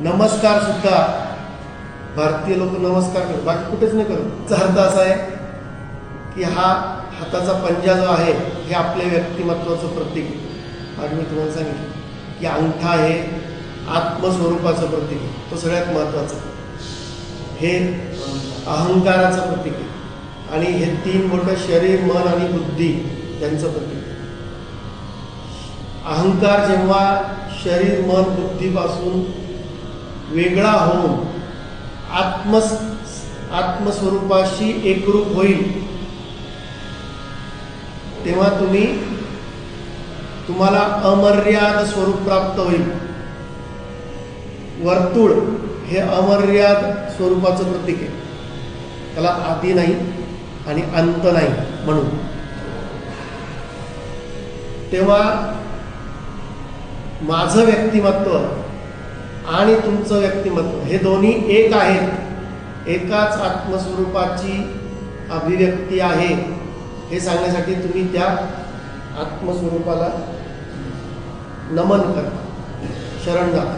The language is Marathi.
नमस्कार सुद्धा. भारतीय लोक नमस्कार करतात. बाकी कुठेच नाही करत. त्याचा अर्थ असा आहे की हा हाताचा पंजा जो आहे हे आपल्या व्यक्तिमत्वाचं प्रतीक आणि मी तुम्हाला सांगितलं की अंगठा हे आत्मस्वरूपाचं प्रतीक तो सगळ्यात महत्त्वाचा हे अहंकाराचं प्रतीक आहे. आणि हे तीन मोठं शरीर मन आणि बुद्धी यांचं प्रतीक अहंकार जेव्हा शरीर मन बुद्धीपासून वेगळा होऊन आत्म आत्मस्वरूपाशी एकरूप होईल. तेव्हा तुम्ही तुम्हाला अमर्याद स्वरूप प्राप्त होईल. वर्तुळ हे अमर्याद स्वरूपाचं प्रतीक आहे. त्याला आधी नाही आणि अंत नाही म्हणून. तेव्हा माझं व्यक्तिमत्व आणि तुमचं व्यक्तिमत्व. हे दोन्ही एक आहेत. एकाच आत्मस्वरूपाची अभिव्यक्ती आहे. हे सांगण्यासाठी तुम्ही त्या आत्मस्वरूपाला नमन करता शरण जाता